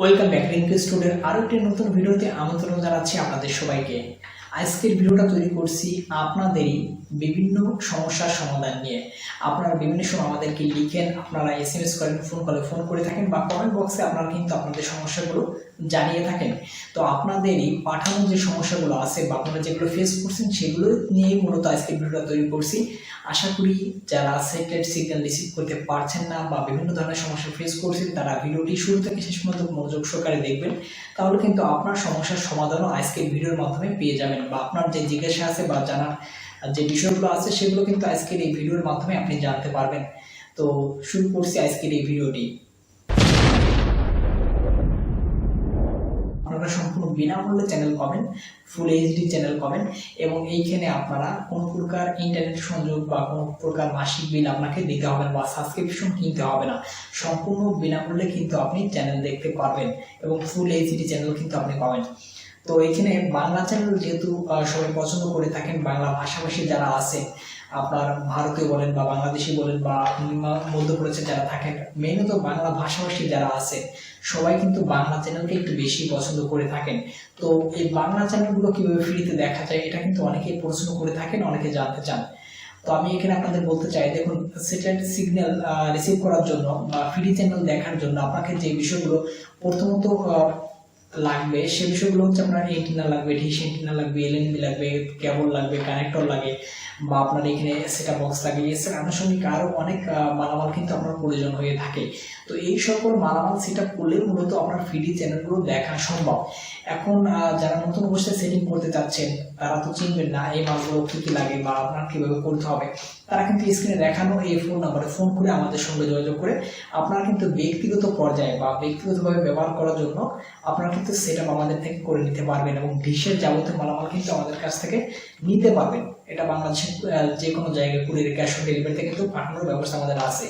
Welcome back Rinki student আরও একটি নতুন ভিডিওতে আমন্ত্রণ জানাচ্ছি আপনাদের সবাইকে। আজকের ভিডিওটা তৈরি করছি আপনাদেরই বিভিন্ন সমস্যার সমাধান নিয়ে। আপনারা বিভিন্ন সময় আমাদেরকে লিখেন, আপনারা এস এম এস করেন ফোন করে ফোন করে থাকেন বা কমেন্ট বক্সে আপনারা কিন্তু আপনাদের সমস্যাগুলো জানিয়ে থাকেন। তো আপনাদেরই পাঠানো যে সমস্যাগুলো আছে বা আপনারা যেগুলো ফেস করছেন সেগুলো নিয়েই মূলত আজকের ভিডিওটা তৈরি করছি। আশা করি যারা সেটেড সিগন্যাল রিসিভ করতে পারছেন না বা বিভিন্ন ধরনের সমস্যা ফেস করছেন, তারা ভিডিওটি শুরু থেকে শেষ পর্যন্ত মনোযোগ সহকারে দেখবেন। তাহলে কিন্তু আপনার সমস্যার সমাধানও আজকের ভিডিওর মাধ্যমে পেয়ে যাবেন বা আপনার যে জিজ্ঞাসা আছে বা জানার যে বিষয়গুলো আছে সেগুলো কিন্তু আজকের এই ভিডিওর মাধ্যমে আপনি জানতে পারবেন। তো শুরু করছি আজকের এই ভিডিওটি। আপনারা সম্পূর্ণ বিনামূল্যে চ্যানেল পাবেন ফুল এইচডি চ্যানেল পাবেন এবং এইখানে আপনারা কোনো প্রকার ইন্টারনেট সংযোগ বা কোনো প্রকার মাসিক বিল আপনাকে দিতে হবে না বা সাবস্ক্রিপশন কিনতে হবে না। সম্পূর্ণ বিনামূল্যে কিন্তু আপনি চ্যানেল দেখতে পারবেন এবং ফুল এইচডি চ্যানেল কিন্তু আপনি পাবেন। তো এখানে বাংলা চ্যানেল যেহেতু সবাই পছন্দ করে থাকেন, বাংলা ভাষাভাষী যারা আছে আপনার ভারতীয় বলেন বা বাংলাদেশি বলেন বা মধ্যপ্রদেশে যারা থাকেন তো বাংলা ভাষাভাষী যারা আছে, সবাই কিন্তু বাংলা চ্যানেলকে একটু বেশি পছন্দ করে থাকেন। তো এই বাংলা চ্যানেলগুলো কীভাবে ফ্রিতে দেখা যায়, এটা কিন্তু অনেকেই প্রশ্ন করে থাকেন, অনেকে জানতে চান। তো আমি এখানে আপনাদের বলতে চাই, দেখুন স্যাটেলাইট সিগন্যাল রিসিভ করার জন্য বা ফ্রি চ্যানেল দেখার জন্য আপনাকে যে বিষয়গুলো প্রথমত লাগবে। সে বিষয়গুলো হচ্ছে আপনার এন্টিনা লাগবে ডিশ এন্টিনা লাগবে এলএনবি লাগবে কেবল লাগবে কানেক্টর লাগে বা আপনার এখানে সেটা বক্স লাগে। এছাড়া আনুষঙ্গিক আরও অনেক মালামাল কিন্তু আপনার প্রয়োজন হয়ে থাকে। তো এই সকল মালামাল সেটা করলে মূলত আপনার ফ্রি চ্যানেলগুলো দেখা সম্ভব। এখন যারা নতুন বসে সেটিং করতে চাচ্ছেন, তারা তো চিনবেন না এই মালগুলো কী কী লাগে বা আপনার কীভাবে করতে হবে। তারা কিন্তু স্ক্রিনে দেখানো এই ফোন নাম্বারে ফোন করে আমাদের সঙ্গে যোগাযোগ করে আপনারা কিন্তু ব্যক্তিগত পর্যায়ে বা ব্যক্তিগতভাবে ব্যবহার করার জন্য আপনারা কিন্তু সেটা আমাদের থেকে করে নিতে পারবেন এবং ডিশের যাবতীয় মালামাল কিন্তু আমাদের কাছ থেকে নিতে পারবেন। এটা বাংলাদেশের যে কোনো জায়গায় কুরিয়ার ক্যাশ অন ডেলিভারিতে কিন্তু পাঠানোর ব্যবস্থা আমাদের আছে।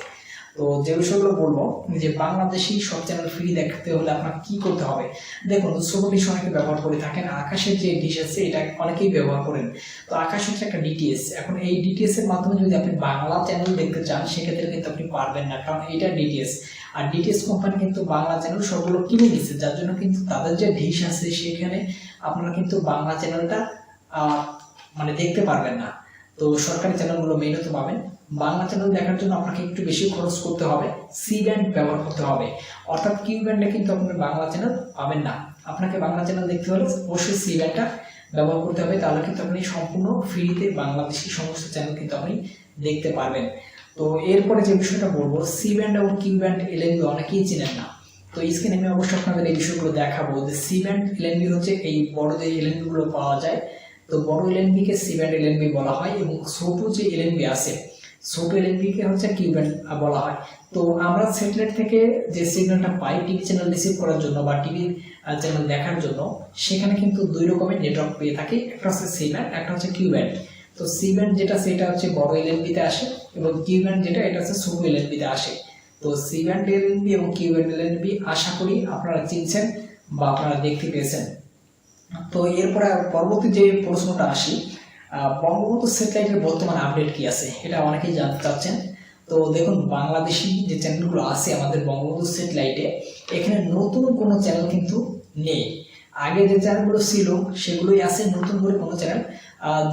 তো যে বিষয়গুলো বলব, যে বাংলাদেশি সব চ্যানেল ফ্রি দেখতে হলে আপনার কি করতে হবে? দেখুন ছোট ডিশ অনেকে ব্যবহার করে থাকেন। আকাশের যে ডিশ আছে, এটা অনেকেই ব্যবহার করেন। তো আকাশ হচ্ছে একটা ডিটিএস এখন এই ডিটিএস এর মাধ্যমে যদি আপনি বাংলা চ্যানেল দেখতে চান, সেক্ষেত্রে কিন্তু আপনি পারবেন না, কারণ এটা ডিটিএস আর ডিটিএস কোম্পানি কিন্তু বাংলা চ্যানেল সবগুলো কিনে নিচ্ছে যার জন্য কিন্তু তাদের যে ডিশ আছে সেখানে আপনারা কিন্তু বাংলা চ্যানেলটা মানে দেখতে পারবেন না। তো সরকারি চ্যানেলগুলো মেনত পাবেন। বাংলা চ্যানেল দেখার জন্য আপনাকে একটু বেশি খরচ করতে হবে। সি ব্যান্ড ব্যবহার করতে হবে। অর্থাৎ কিউ ব্যান্ডে কিন্তু আপনি বাংলা চ্যানেল পাবেন না। আপনাকে বাংলা চ্যানেল দেখতে হলে অবশ্যই সি ব্যান্ডটা ব্যবহার করতে হবে। তাহলে কিন্তু আপনি সম্পূর্ণ ফ্রিতে বাংলাদেশি সমস্ত চ্যানেল কিন্তু আপনি দেখতে পারবেন। তো এরপরে যে বিষয়টা বলব সি ব্যান্ড এবং কিউ ব্যান্ড এলএনবি অনেকেই চেনেন না। তো স্ক্রিনে আমি অবশ্যই আপনাদের এই বিষয়গুলো দেখাবো যে সি ব্যান্ড এলএনবি হচ্ছে এই বড় যে এলএনবি গুলো পাওয়া যায়। তো বড় এলএনবি কে সি ব্যান্ড এলএনবি বলা হয় এবং ছোট যে এলএনবি আছে, ছোট এলএনবি কে হচ্ছে কিউ ব্যান্ড বলা হয়। তো আমরা স্যাটেলাইট থেকে যে সিগন্যালটা পাই টিভি চ্যানেল রিসিভ করার জন্য বা টিভি চ্যানেল দেখার জন্য, সেখানে কিন্তু দুই রকমের নেটওয়ার্ক পেয়ে থাকি। একটা হচ্ছে সি ব্যান্ড একটা হচ্ছে কিউ ব্যান্ড তো সি ব্যান্ড যেটা, সেটা হচ্ছে বড় এলএনবিতে আসে। এবং কিউ ব্যান্ড যেটা, এটা হচ্ছে ছোট এলএনবিতে আসে। তো সি ব্যান্ড এলএনবি এবং কিউ ব্যান্ড এলএনবি আশা করি আপনারা চিনছেন বা আপনারা দেখতে পেয়েছেন। তো এরপরে পরবর্তী যে প্রশ্নটা আসি বঙ্গবন্ধু স্যাটেলাইটের বর্তমান আপডেট কি আছে? এটা অনেকেই জানতে চাচ্ছেন। তো দেখুন, বাংলাদেশি যে চ্যানেলগুলো আছে আমাদের বঙ্গবন্ধু স্যাটেলাইটে, এখানে নতুন কোনো চ্যানেল কিন্তু নেই। আগে যে চ্যানেলগুলো ছিল, সেগুলোই আছে নতুন করে কোনো চ্যানেল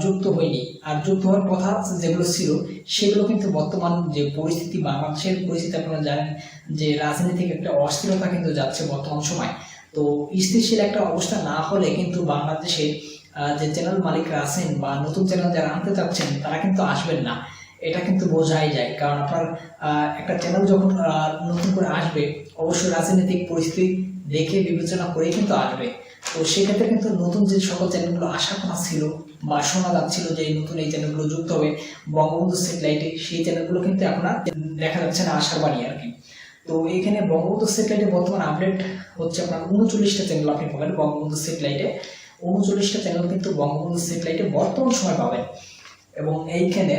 যুক্ত হয়নি। আর যুক্ত হওয়ার কথা যেগুলো ছিল, সেগুলো কিন্তু বর্তমান যে পরিস্থিতি বাংলাদেশের পরিস্থিতি আপনারা জানেন যে রাজনৈতিক একটা অস্থিরতা কিন্তু যাচ্ছে বর্তমান সময়। তো স্থিতিশীল একটা অবস্থা না হলে কিন্তু বাংলাদেশে যে চ্যানেল মালিকরা আছেন বা নতুন চ্যানেল যারা আনতে চাচ্ছেন, তারা কিন্তু আসবেন না। এটা কিন্তু বোঝাই যায়। কারণ আপনার একটা চ্যানেল যখন নতুন করে আসবে, অবশ্যই রাজনৈতিক পরিস্থিতি দেখে বিবেচনা করে কিন্তু আসবে। তো সেক্ষেত্রে কিন্তু নতুন যে সকল চ্যানেলগুলো আসার কথা ছিল বা শোনা যাচ্ছিল যে নতুন এই চ্যানেলগুলো যুক্ত হবে, বঙ্গবন্ধু স্যাটেলাইটে সেই চ্যানেলগুলো কিন্তু আর দেখা যাচ্ছে না আশার বাণী আর কি। তো এখানে বঙ্গবন্ধু স্যাটেলাইটে বর্তমান আপডেট হচ্ছে আপনার উনচল্লিশটা চ্যানেল আপনি পাবেন বঙ্গবন্ধু স্যাটেলাইটে উনচল্লিশটা চ্যানেল কিন্তু বঙ্গবন্ধু স্যাটেলাইটে বর্তমান সময় পাবেন। এবং এইখানে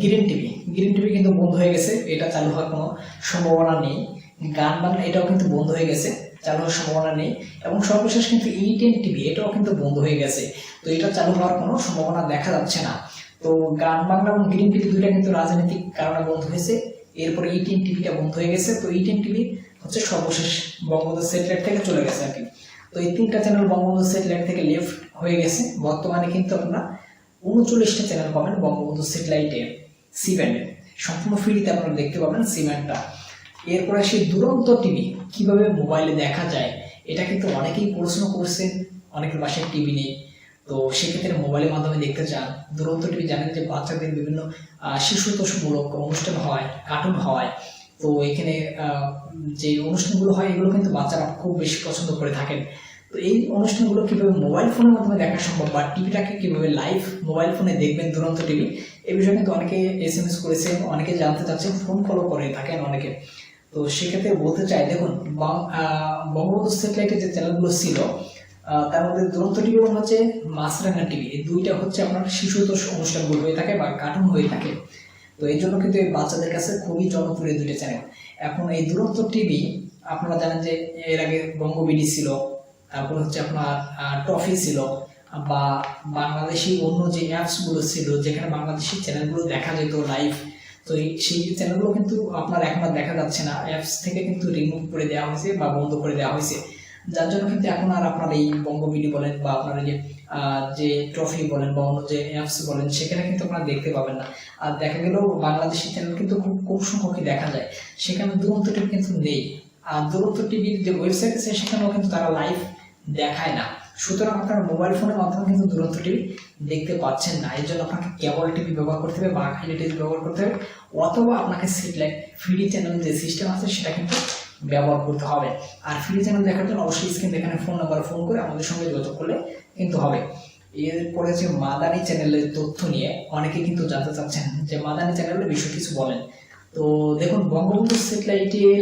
গ্রিন টিভি। গ্রিন টিভি কিন্তু বন্ধ হয়ে গেছে, এটা চালু হওয়ার কোনো সম্ভাবনা নেই। গান বাংলা এটাও কিন্তু বন্ধ হয়ে গেছে, চালু হওয়ার সম্ভাবনা নেই। এবং সর্বশেষ কিন্তু ই টেন টিভি, এটাও কিন্তু বন্ধ হয়ে গেছে। তো এটা চালু হওয়ার কোনো সম্ভাবনা দেখা যাচ্ছে না। তো গান বাংলা এবং গ্রিন টিভি দুইটা কিন্তু রাজনৈতিক কারণে বন্ধ হয়েছে। এরপরে ইটিএন টিভিটা বন্ধ হয়ে গেছে। তো ইটিএন টিভি হচ্ছে সর্বশেষ বঙ্গবন্ধু স্যাটেলাইট থেকে চলে গেছে আর কি। তো এই তিনটা চ্যানেল বঙ্গবন্ধু স্যাটেলাইট থেকে লেফট হয়ে গেছে। বর্তমানে কিন্তু আপনারা উনচল্লিশটা চ্যানেল পাবেন বঙ্গবন্ধু স্যাটেলাইটে সি ব্যান্ডে সম্পূর্ণ ফ্রিতে আপনারা দেখতে পাবেন সিমেন্টটা এরপরে সেই দুরন্ত টিভি কীভাবে মোবাইলে দেখা যায়? এটা কিন্তু অনেকেই প্রশ্ন করছেন, অনেকের বাসায় টিভি নেই। তো সেক্ষেত্রে মোবাইলের মাধ্যমে দেখতে চান। দুরন্ত টিভি জানেন যে বাচ্চাদের বিভিন্ন শিশুতোষমূলক অনুষ্ঠান হয় কার্টুন হয়। তো এখানে যে অনুষ্ঠানগুলো হয়, এগুলো কিন্তু বাচ্চারা খুব বেশি পছন্দ করে থাকেন। তো এই অনুষ্ঠানগুলো কীভাবে মোবাইল ফোনের মাধ্যমে দেখা সম্ভব বা টিভিটাকে কীভাবে লাইভ মোবাইল ফোনে দেখবেন দুরন্ত টিভি এই বিষয়ে কিন্তু অনেকে এস এম এস করেছেন, অনেকে জানতে চাচ্ছেন ফোন কলও করে থাকেন অনেকে। তো সেক্ষেত্রে বলতে চাই, দেখুন বঙ্গবন্ধু স্যাটেলাইটের যে চ্যানেলগুলো ছিল তার মধ্যে দুরন্ত টিভি এবং হচ্ছে মাছরাঙা টিভি এই দুইটা হচ্ছে আপনার শিশুতোষ অনুষ্ঠানগুলো হয়ে থাকে বা কার্টুন হয়ে থাকে। তো এই জন্য কিন্তু এই বাচ্চাদের কাছে খুবই জনপ্রিয় দুইটা চ্যানেল এখন এই দুরন্ত টিভি আপনারা জানেন যে এর আগে বঙ্গবিডি ছিল তারপর হচ্ছে আপনার টফি ছিল, বা বাংলাদেশি অন্য যে অ্যাপসগুলো ছিল, যেখানে বাংলাদেশি চ্যানেলগুলো দেখা যেত লাইভ তো সেই চ্যানেলগুলো কিন্তু আপনার এখন আর দেখা যাচ্ছে না। অ্যাপস থেকে কিন্তু রিমুভ করে দেওয়া হয়েছে বা বন্ধ করে দেওয়া হয়েছে। যার জন্য কিন্তু এখন আর আপনার এই বঙ্গবিডি বলেন বা আপনার যে যে ট্রফি বলেন বা অন্য যে অ্যাপস বলেন, সেখানে কিন্তু আপনারা দেখতে পাবেন না। আর দেখা গেলেও বাংলাদেশি চ্যানেল কিন্তু খুব কম সংখ্যকই দেখা যায়। সেখানে দুরন্ত টিভি কিন্তু নেই। আর দুরন্ত টিভির যে ওয়েবসাইট আছে, সেখানেও কিন্তু তারা লাইভ দেখায় না। সুতরাং আপনার মোবাইল ফোনের মাধ্যমে কিন্তু দূরত্বটি দেখতে পাচ্ছেন না। এর জন্য আপনাকে কেবল টিভি ব্যবহার করতে হবে বা টিভি ব্যবহার করতে হবে অথবা আপনাকে সেটেলাইট ফ্রি চ্যানেল যে সিস্টেম আছে সেটা কিন্তু ব্যবহার করতে হবে। আর ফ্রি চ্যানেল দেখার জন্য অবশ্যই স্ক্রিন এখানে ফোন নাম্বার ফোন করে আমাদের সঙ্গে যোগাযোগ করলে কিন্তু হবে। এরপরে যে মাদানি চ্যানেলের তথ্য নিয়ে অনেকে কিন্তু জানতে চাচ্ছেন যে মাদানি চ্যানেলের বিষয় কিছু বলেন। তো দেখুন, বঙ্গবন্ধু স্যাটেলাইটের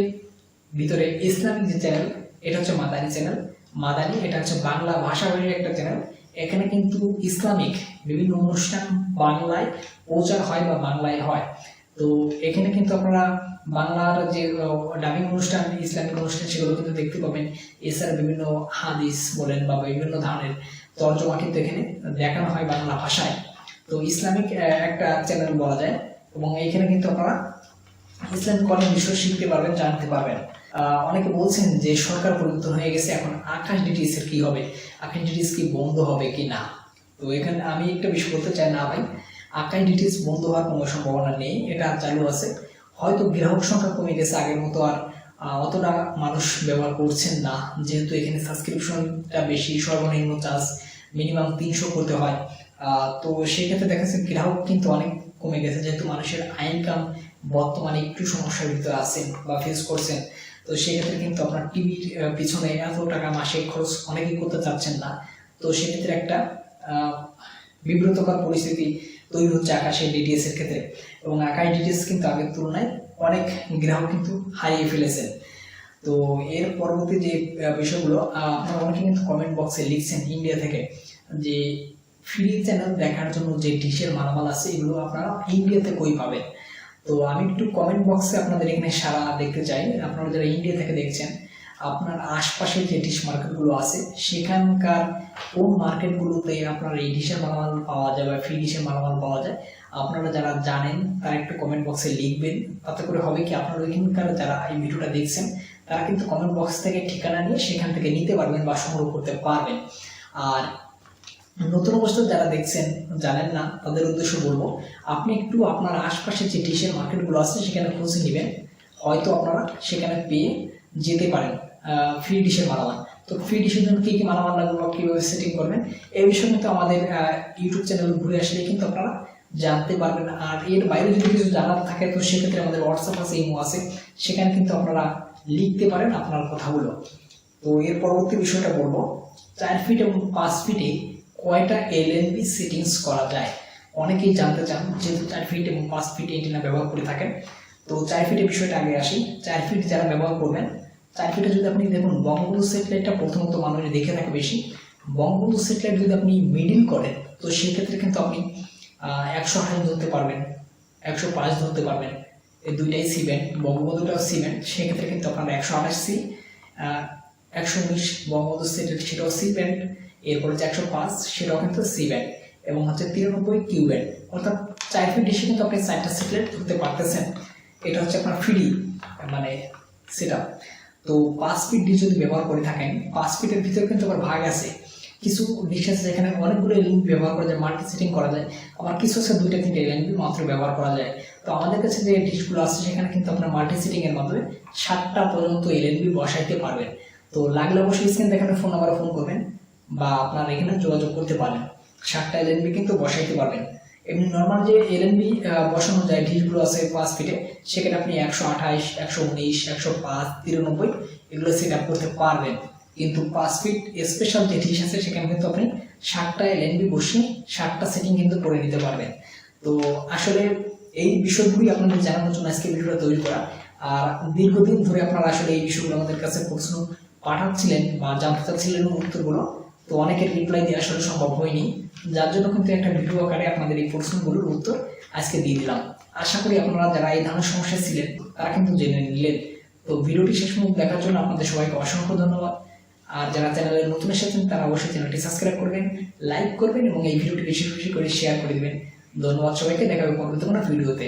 ভিতরে ইসলামিক যে চ্যানেল এটা হচ্ছে মাদানি চ্যানেল মাদানি, এটা হচ্ছে বাংলা ভাষাভাষীর একটা চ্যানেল এখানে কিন্তু ইসলামিক বিভিন্ন অনুষ্ঠান বাংলায় প্রচার হয় বা বাংলায় হয়। তো এখানে কিন্তু আপনারা বাংলার যে ডাবিং অনুষ্ঠান, ইসলামিক অনুষ্ঠান, সেগুলো কিন্তু দেখতে পাবেন। এছাড়া বিভিন্ন হাদিস বলেন বা বিভিন্ন ধরনের তর্জমা কিন্তু এখানে দেখানো হয় বাংলা ভাষায়। তো ইসলামিক একটা চ্যানেল বলা যায় এবং এখানে কিন্তু আপনারা ইসলামিক অনেক বিষয় শিখতে পারবেন, জানতে পারবেন। অনেকে বলছেন যে সরকার পরিবর্তন হয়ে গেছে, এখন আকাশ ডিটিএস এর কি হবে? আকাশ ডিটিএস কি বন্ধ হবে কি না? তো এখানে আমি একটা বিষয় বলতে চাই, না ভাই আকাশ ডিটিএস বন্ধ হওয়ার কোনো সম্ভাবনা নেই, এটা চালু আছে। হয়তো গ্রাহক সংখ্যা কমে গেছে আগের মতো আর অতটা মানুষ ব্যবহার করছেন না, যেহেতু এখানে সাবস্ক্রিপশনটা বেশি, সর্বনিম্ন চার্জ মিনিমাম তিনশো করতে হয়। তো সেক্ষেত্রে দেখা যাচ্ছে গ্রাহক কিন্তু অনেক কমে গেছে, যেহেতু মানুষের ইনকাম বর্তমানে একটু সমস্যার ভিতরে আছেন বা ফেস করছেন। তো সেক্ষেত্রে কিন্তু আপনার টিভির পিছনে এত টাকা মাসে খরচ অনেকেই করতে চাচ্ছেন না। তো সেক্ষেত্রে একটা বিব্রতকর পরিস্থিতি তৈরি হচ্ছে আকাশের ডিটিএস এর ক্ষেত্রে। এবং আকাশ ডিটিএস কিন্তু আগের তুলনায় অনেক গ্রাহক কিন্তু হারিয়ে ফেলেছেন। তো এর পরবর্তী যে বিষয়গুলো আপনারা অনেকে কিন্তু কমেন্ট বক্সে লিখছেন ইন্ডিয়া থেকে যে ফ্রি চ্যানেল দেখার জন্য যে ডিশের মালামাল আছে, এগুলো আপনারা ইন্ডিয়াতে কই পাবেন? তো আমি একটু কমেন্ট বক্সে আপনাদের এখানে সারা দেখতে চাই। আপনারা যারা ইন্ডিয়া থেকে দেখছেন, আপনার আশপাশে যে ডিশ মার্কেটগুলো আছে, সেখানকার কোন মার্কেটগুলোতে আপনার এই ডিশের মালামাল পাওয়া যায় বা ফ্রি ডিশের মালামাল পাওয়া যায়, আপনারা যারা জানেন, তারা একটু কমেন্ট বক্সে লিখবেন। তাতে করে হবে কি, আপনারা এখানকার যারা এই ভিডিওটা দেখছেন, তারা কিন্তু কমেন্ট বক্স থেকে ঠিকানা নিয়ে সেখান থেকে নিতে পারবেন বা সংগ্রহ করতে পারবেন। আর নতুন অবস্থায় যারা দেখছেন, জানেন না, তাদের উদ্দেশ্য বলব, আপনি একটু আপনার আশপাশে যে ডিশের মার্কেটগুলো আছে, সেখানে খুঁজে নেবেন। হয়তো আপনারা সেখানে পেয়ে যেতে পারেন ফ্রি ডিশের মালামাল। তো ফ্রি ডিশের জন্য কী কী মালামাল লাগবে বা কীভাবে সেটিং করবেন এই বিষয়ে কিন্তু আমাদের ইউটিউব চ্যানেল ঘুরে আসলে কিন্তু আপনারা জানতে পারবেন। আর এর বাইরে যদি কিছু জানার থাকে, তো সেক্ষেত্রে আমাদের হোয়াটসঅ্যাপ আছে ইমো আছে, সেখানে কিন্তু আপনারা লিখতে পারেন আপনার কথাগুলো। তো এর পরবর্তী বিষয়টা বলব, চার ফিট এবং পাঁচ ফিটে কয়টা এলএনবি সেটিংস করা যায়? অনেকেই জানতে চান, যেহেতু চার ফিট এবং পাঁচ ফিট এন্টিনা ব্যবহার করে থাকেন। তো চার ফিটের বিষয়টা আগে আসি। চার ফিট যারা ব্যবহার করবেন, চার ফিটে যদি আপনি দেখুন, বঙ্গবন্ধু স্যাটেলাইটটা প্রথমত মানুষ দেখে থাকে বেশি। বঙ্গবন্ধু স্যাটেলাইট যদি আপনি মিডিল করেন, তো সেক্ষেত্রে কিন্তু আপনি একশো আঠাশ ধরতে পারবেন, একশো পাঁচ ধরতে পারবেন। এই দুইটাই সিমেন্ট বঙ্গবন্ধুটাও সিমেন্ট সেক্ষেত্রে কিন্তু আপনার একশো আঠাশ সি একশো উনিশ বঙ্গবন্ধু সেটের সেটাও সি ব্যান্ড এরপরে যে একশো পাঁচ, সেটাও কিন্তু সি ব্যান্ড এবং হচ্ছে তিরানব্বই কিউ ব্যান্ড অর্থাৎ চার ফিট ডিশে কিন্তু আপনি চারটা সেটেলাইট ধরতে পারতেছেন। এটা হচ্ছে আপনার ফ্রি মানে সেটা তো পাঁচ ফিট ডিশ যদি ব্যবহার করে থাকেন, পাঁচ ফিটের ভিতরে কিন্তু আবার ভাগ আছে। কিছু ডিশ আছে যেখানে অনেকগুলো এলএনবি ব্যবহার করা যায় মাল্টি সেটিং করা যায়, আবার কিছু আছে দুইটা তিনটে এলএনবি মাত্র ব্যবহার করা যায়। তো আমাদের কাছে যে ডিশগুলো আছে, সেখানে কিন্তু আপনার মাল্টি সেটিং এর মাধ্যমে সাতটা পর্যন্ত এলএনবি বসাইতে পারবেন। তো লাগলে অবশ্যই স্ক্রিন দেখানো ফোন নাম্বারে ফোন করবেন। বা আপনার এখানে যোগাযোগ করতে পারেন সাতটা এলএনবি কিন্তু বসাইতে পারবেন। এমনি নর্মাল যে এলএনবি বসানো যায় ডিশগুলো আছে পাঁচ ফিটে সেখানে আপনি একশো আঠাইশ একশো উনিশ, একশো পাঁচ, তিরানব্বই এগুলো সেট আপ করতে পারবেন। কিন্তু পাঁচ ফিট স্পেশাল যে ডিশ আছে, সেখানে কিন্তু আপনি ষাটটা এলএনবি বসিয়ে ষাটটা সেটিং কিন্তু করে নিতে পারবেন। তো আসলে এই বিষয়গুলি আপনাদের জানানোর জন্য আজকে ভিডিওটা তৈরি করা। আর দীর্ঘদিন ধরে আপনারা আসলে এই বিষয়গুলো আমাদের কাছে প্রশ্ন পাঠাচ্ছিলেন বা জানতে চাচ্ছিলেন উত্তরগুলো তো অনেকের রিপ্লাই দেওয়া আসলে সম্ভব হয়নি। যার জন্য কিন্তু একটা ভিডিও আকারে আপনাদের এই প্রশ্নগুলোর উত্তর আজকে দিয়ে দিলাম। আশা করি আপনারা যারা এই ধরনের সমস্যা ছিলেন, তারা কিন্তু জেনে নিলেন। তো ভিডিওটি শেষ পর্যন্ত দেখার জন্য আপনাদের সবাইকে অসংখ্য ধন্যবাদ। আর যারা চ্যানেলে নতুন এসেছেন, তারা অবশ্যই চ্যানেলটি সাবস্ক্রাইব করবেন লাইক করবেন এবং এই ভিডিওটি বেশি বেশি করে শেয়ার করে দিবেন। ধন্যবাদ সবাইকে, দেখা হবে পরবর্তী কোনো ভিডিওতে